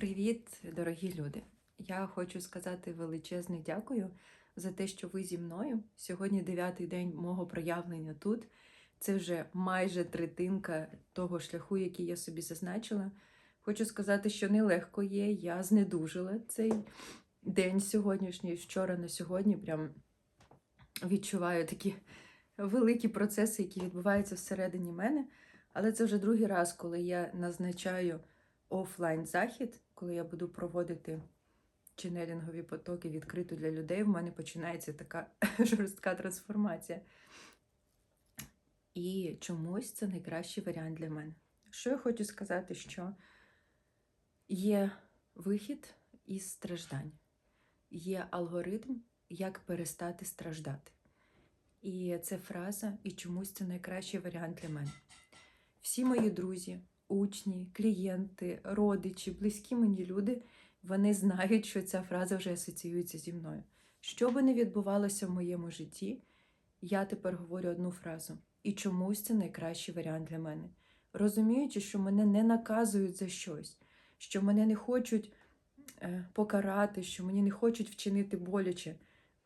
Привіт, дорогі люди! Я хочу сказати величезне дякую за те, що ви зі мною. Сьогодні дев'ятий день мого проявлення тут. Це вже майже третинка того шляху, який я собі зазначила. Хочу сказати, що нелегко є. Я знедужила цей день сьогоднішній, вчора на сьогодні. Прям відчуваю такі великі процеси, які відбуваються всередині мене. Але це вже другий раз, коли я назначаю офлайн захід, коли я буду проводити ченелінгові потоки відкрито для людей, в мене починається така жорстка трансформація. І чомусь це найкращий варіант для мене. Що я хочу сказати, що є вихід із страждань, є алгоритм, як перестати страждати. І це фраза, і чомусь це найкращий варіант для мене. Всі мої друзі, учні, клієнти, родичі, близькі мені люди, вони знають, що ця фраза вже асоціюється зі мною. Що би не відбувалося в моєму житті, я тепер говорю одну фразу. І чомусь це найкращий варіант для мене. Розуміючи, що мене не наказують за щось, що мене не хочуть е, покарати, що мені не хочуть вчинити боляче.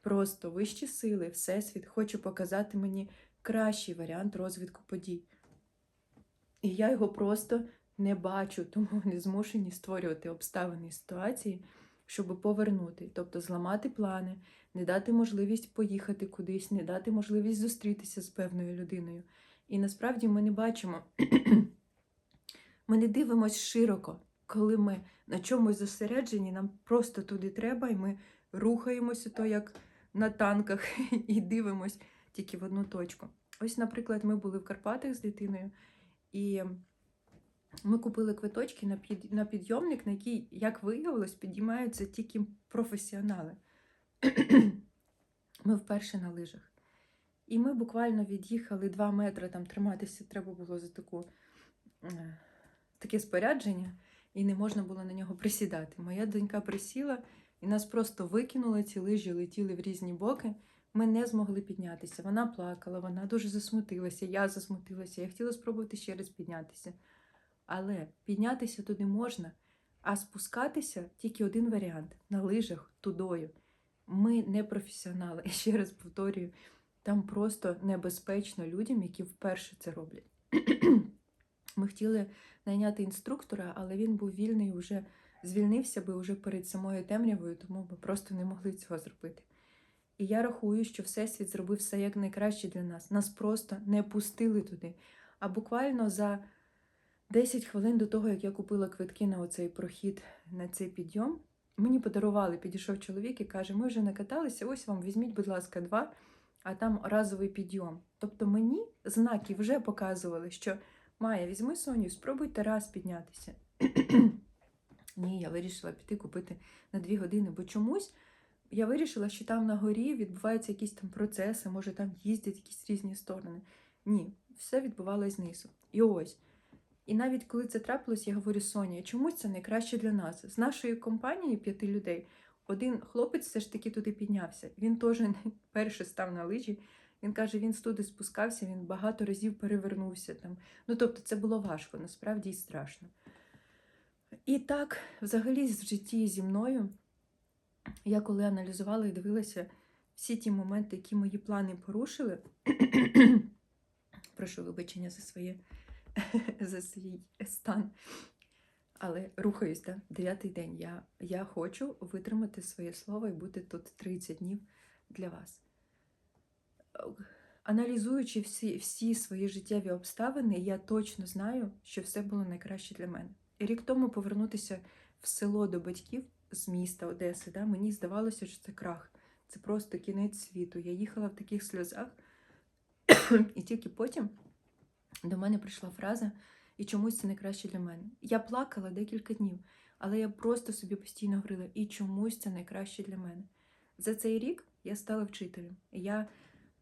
Просто вищі сили, Всесвіт хоче показати мені кращий варіант розвитку подій. І я його просто не бачу, тому вони змушені створювати обставини і ситуації, щоб повернути, тобто зламати плани, не дати можливість поїхати кудись, не дати можливість зустрітися з певною людиною. І насправді ми не бачимо, ми не дивимося широко, коли ми на чомусь зосереджені, нам просто туди треба, і ми рухаємося, то як на танках, і дивимось тільки в одну точку. Ось, наприклад, ми були в Карпатах з дитиною. І ми купили квиточки на під, на підйомник, на який, як виявилось, підіймаються тільки професіонали. ми вперше на лижах. І ми буквально від'їхали 2 метри, там триматися треба було за таку, е, таке спорядження, і не можна було на нього присідати. Моя донька присіла, і нас просто викинули, ці лижі летіли в різні боки. Ми не змогли піднятися. Вона плакала, вона дуже засмутилася, я засмутилася, я хотіла спробувати ще раз піднятися. Але піднятися туди можна, а спускатися тільки один варіант на лижах тудою. Ми не професіонали. І ще раз повторюю, там просто небезпечно людям, які вперше це роблять. Ми хотіли найняти інструктора, але він був вільний, вже звільнився би вже перед самою темрявою, тому ми просто не могли цього зробити. І я рахую, що Всесвіт зробив все як для нас. Нас просто не пустили туди. А буквально за 10 хвилин до того, як я купила квитки на оцей прохід, на цей підйом, мені подарували, підійшов чоловік і каже: ми вже накаталися, ось вам візьміть, будь ласка, два, а там разовий підйом. Тобто мені знаки вже показували, що Майя, візьми Соню, спробуйте раз піднятися. Ні, я вирішила піти купити на дві години, бо чомусь я вирішила, що там на горі відбуваються якісь там процеси, може там їздять якісь різні сторони. Ні, все відбувалося знизу. І ось. І навіть коли це трапилось, я говорю, Соня, чомусь це найкраще для нас. З нашої компанії п'яти людей один хлопець все ж таки туди піднявся. Він теж перший став на лижі. Він каже, він туди спускався, він багато разів перевернувся там. Ну тобто, це було важко, насправді і страшно. І так, взагалі, в житті зі мною. Я коли аналізувала і дивилася всі ті моменти, які мої плани порушили, прошу вибачення за своє, за свій стан. Але рухаюсь, да? дев'ятий день. Я, я хочу витримати своє слово і бути тут 30 днів для вас. Аналізуючи всі, всі свої життєві обставини, я точно знаю, що все було найкраще для мене. І рік тому повернутися в село до батьків з міста Одеси, да, мені здавалося, що це крах. Це просто кінець світу. Я їхала в таких сльозах, і тільки потім до мене прийшла фраза, і чомусь це не краще для мене. Я плакала декілька днів, але я просто собі постійно говорила, і чомусь це найкраще для мене. За цей рік я стала вчителем. Я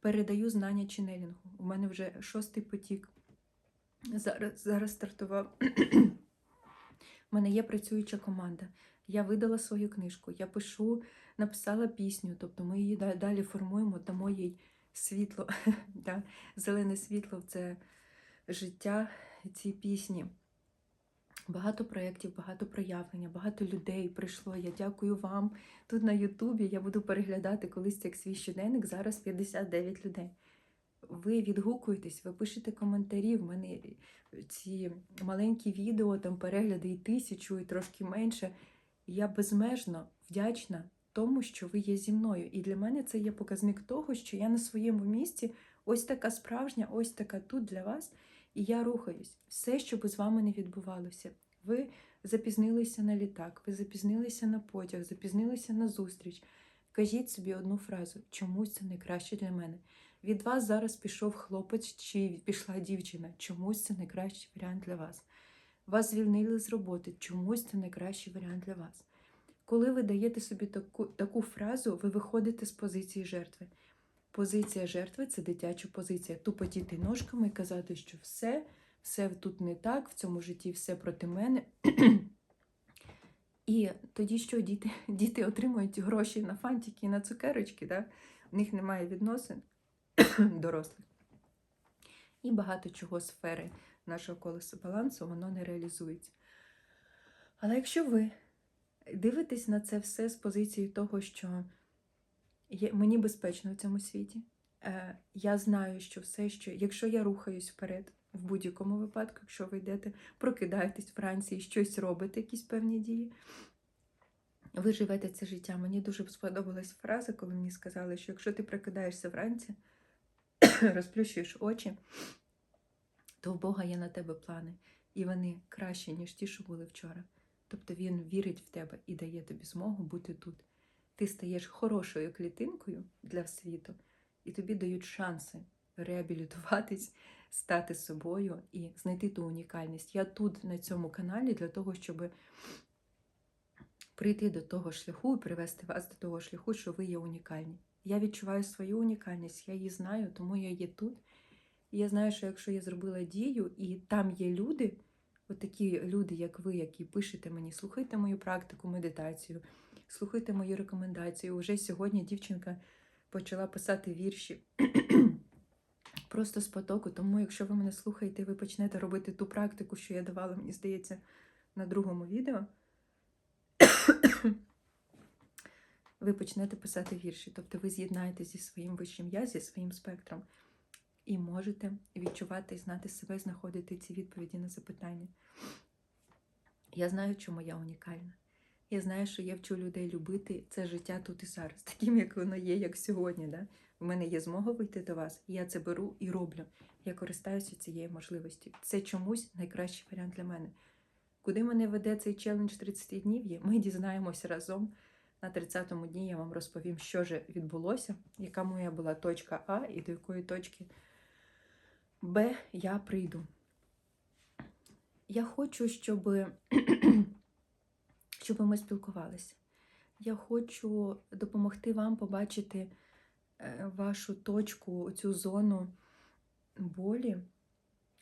передаю знання ченелінгу. У мене вже шостий потік. Зараз, зараз стартував. У мене є працююча команда. Я видала свою книжку, я пишу, написала пісню, тобто ми її далі формуємо, дамо їй світло, да? зелене світло це життя цій пісні. Багато проєктів, багато проявлення, багато людей прийшло. Я дякую вам. Тут на Ютубі я буду переглядати колись як свій щоденник. Зараз 59 людей. Ви відгукуєтесь, ви пишете коментарі. В мене ці маленькі відео, там перегляди і тисячу, і трошки менше. Я безмежно вдячна тому, що ви є зі мною. І для мене це є показник того, що я на своєму місці ось така справжня, ось така тут для вас. І я рухаюсь. Все, що би з вами не відбувалося. Ви запізнилися на літак, ви запізнилися на потяг, запізнилися на зустріч. Кажіть собі одну фразу, чомусь це найкраще для мене. Від вас зараз пішов хлопець чи пішла дівчина. Чомусь це найкращий варіант для вас. Вас звільнили з роботи, чомусь це найкращий варіант для вас. Коли ви даєте собі таку, таку фразу, ви виходите з позиції жертви. Позиція жертви це дитяча позиція. Тупотіти ножками і казати, що все, все тут не так, в цьому житті все проти мене. І тоді що діти? Діти отримують гроші на фантики і на цукерочки, да? в них немає відносин дорослих. І багато чого сфери нашого колеса балансу воно не реалізується. Але якщо ви дивитесь на це все з позиції того, що є, мені безпечно в цьому світі, е, я знаю, що все, що якщо я рухаюсь вперед, в будь-якому випадку, якщо ви йдете, прокидаєтесь вранці і щось робите, якісь певні дії, ви живете це життя. Мені дуже сподобалась фраза, коли мені сказали, що якщо ти прокидаєшся вранці, розплющуєш очі, то в Бога є на тебе плани, і вони кращі, ніж ті, що були вчора. Тобто Він вірить в тебе і дає тобі змогу бути тут. Ти стаєш хорошою клітинкою для світу, і тобі дають шанси реабілітуватись, стати собою і знайти ту унікальність. Я тут на цьому каналі для того, щоб прийти до того шляху і привести вас до того шляху, що ви є унікальні. Я відчуваю свою унікальність, я її знаю, тому я є тут. І я знаю, що якщо я зробила дію, і там є люди, от такі люди, як ви, які пишете мені, слухайте мою практику, медитацію, слухайте мої рекомендації. Уже сьогодні дівчинка почала писати вірші просто з потоку. Тому, якщо ви мене слухаєте, ви почнете робити ту практику, що я давала, мені здається, на другому відео. Ви почнете писати вірші, тобто ви з'єднаєтеся зі своїм вищим я, зі своїм спектром, і можете відчувати і знати себе, знаходити ці відповіді на запитання. Я знаю, чому я унікальна. Я знаю, що я вчу людей любити це життя тут і зараз, таким, як воно є, як сьогодні. Да? У мене є змога вийти до вас, я це беру і роблю. Я користаюся цією можливістю. Це чомусь найкращий варіант для мене. Куди мене веде цей челендж 30 днів є, ми дізнаємося разом. На 30-му дні я вам розповім, що ж відбулося, яка моя була точка А і до якої точки Б я прийду. Я хочу, щоб, щоб ми спілкувалися. Я хочу допомогти вам побачити е, вашу точку, цю зону болі,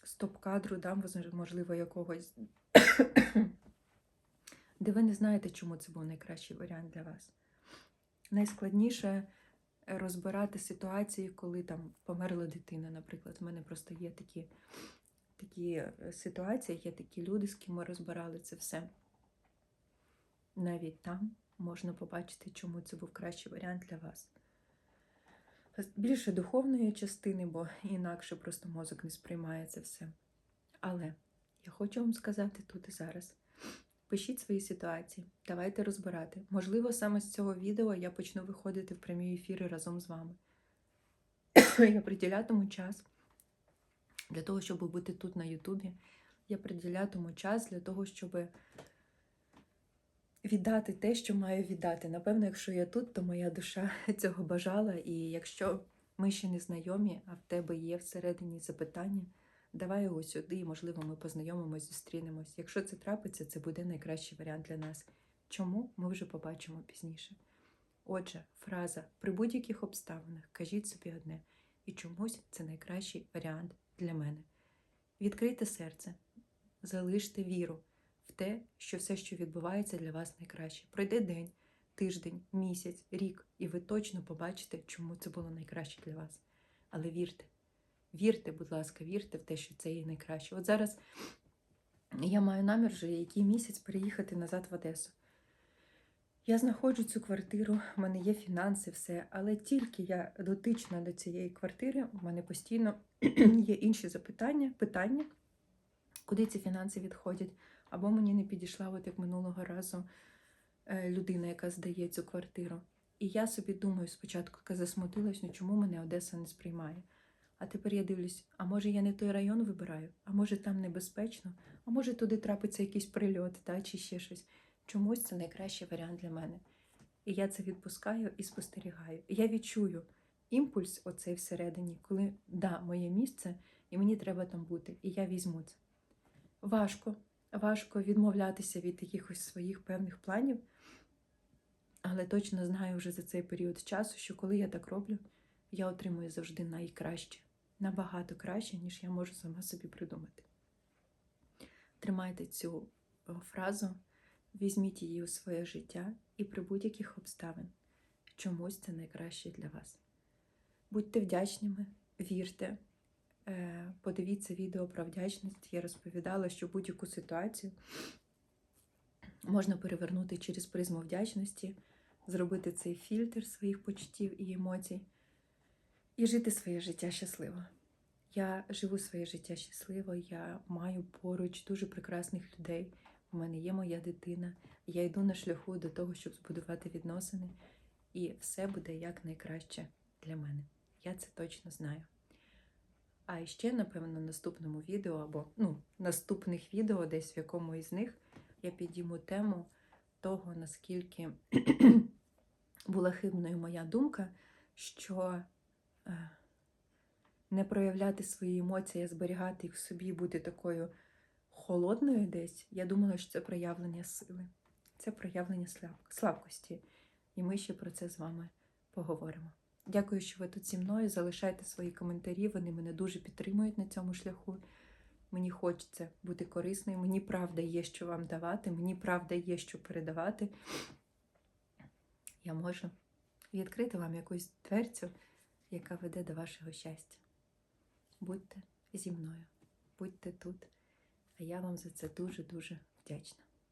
стоп-кадру, да, можливо, якогось де ви не знаєте, чому це був найкращий варіант для вас. Найскладніше розбирати ситуації, коли там померла дитина, наприклад. У мене просто є такі, такі е, ситуації, є такі люди, з ким ми розбирали це все. Навіть там можна побачити, чому це був кращий варіант для вас. Більше духовної частини, бо інакше просто мозок не сприймає це все. Але я хочу вам сказати тут і зараз. Пишіть свої ситуації, давайте розбирати. Можливо, саме з цього відео я почну виходити в прямі ефіри разом з вами. я приділятиму час для того, щоб бути тут на Ютубі. Я приділятиму час для того, щоб віддати те, що маю віддати. Напевно, якщо я тут, то моя душа цього бажала. І якщо ми ще не знайомі, а в тебе є всередині запитання. Давай його сюди, і, можливо, ми познайомимось, зустрінемось. Якщо це трапиться, це буде найкращий варіант для нас. Чому ми вже побачимо пізніше? Отже, фраза при будь-яких обставинах кажіть собі одне, і чомусь це найкращий варіант для мене. Відкрийте серце, залиште віру в те, що все, що відбувається для вас найкраще. Пройде день, тиждень, місяць, рік, і ви точно побачите, чому це було найкраще для вас. Але вірте. Вірте, будь ласка, вірте в те, що це є найкраще. От зараз я маю намір вже який місяць переїхати назад в Одесу. Я знаходжу цю квартиру, в мене є фінанси, все, але тільки я дотична до цієї квартири, у мене постійно є інші запитання, питання, куди ці фінанси відходять, або мені не підійшла, от як минулого разу, е, людина, яка здає цю квартиру. І я собі думаю, спочатку засмутилась, ну чому мене Одеса не сприймає. А тепер я дивлюсь, а може я не той район вибираю, а може там небезпечно, а може туди трапиться якийсь прильот, та, чи ще щось. Чомусь це найкращий варіант для мене. І я це відпускаю і спостерігаю. І я відчую імпульс оцей всередині, коли да, моє місце, і мені треба там бути, і я візьму це. Важко, важко відмовлятися від якихось своїх певних планів, але точно знаю вже за цей період часу, що коли я так роблю, я отримую завжди найкраще, набагато краще, ніж я можу сама собі придумати. Тримайте цю е, фразу, візьміть її у своє життя і при будь-яких обставин. Чомусь це найкраще для вас. Будьте вдячними, вірте, Е, подивіться відео про вдячність. Я розповідала, що будь-яку ситуацію можна перевернути через призму вдячності, зробити цей фільтр своїх почуттів і емоцій і жити своє життя щасливо. Я живу своє життя щасливо, я маю поруч дуже прекрасних людей. У мене є моя дитина. Я йду на шляху до того, щоб збудувати відносини, і все буде якнайкраще для мене. Я це точно знаю. А ще, напевно, в наступному відео або ну, наступних відео, десь в якому із них, я підійму тему того, наскільки була хибною моя думка, що не проявляти свої емоції, а зберігати їх в собі, бути такою холодною десь. Я думала, що це проявлення сили, це проявлення слабкості. І ми ще про це з вами поговоримо. Дякую, що ви тут зі мною. Залишайте свої коментарі, вони мене дуже підтримують на цьому шляху. Мені хочеться бути корисною, мені правда є, що вам давати, мені правда є, що передавати. Я можу відкрити вам якусь дверцю, яка веде до вашого щастя. Будьте зі мною, будьте тут, а я вам за це дуже-дуже вдячна.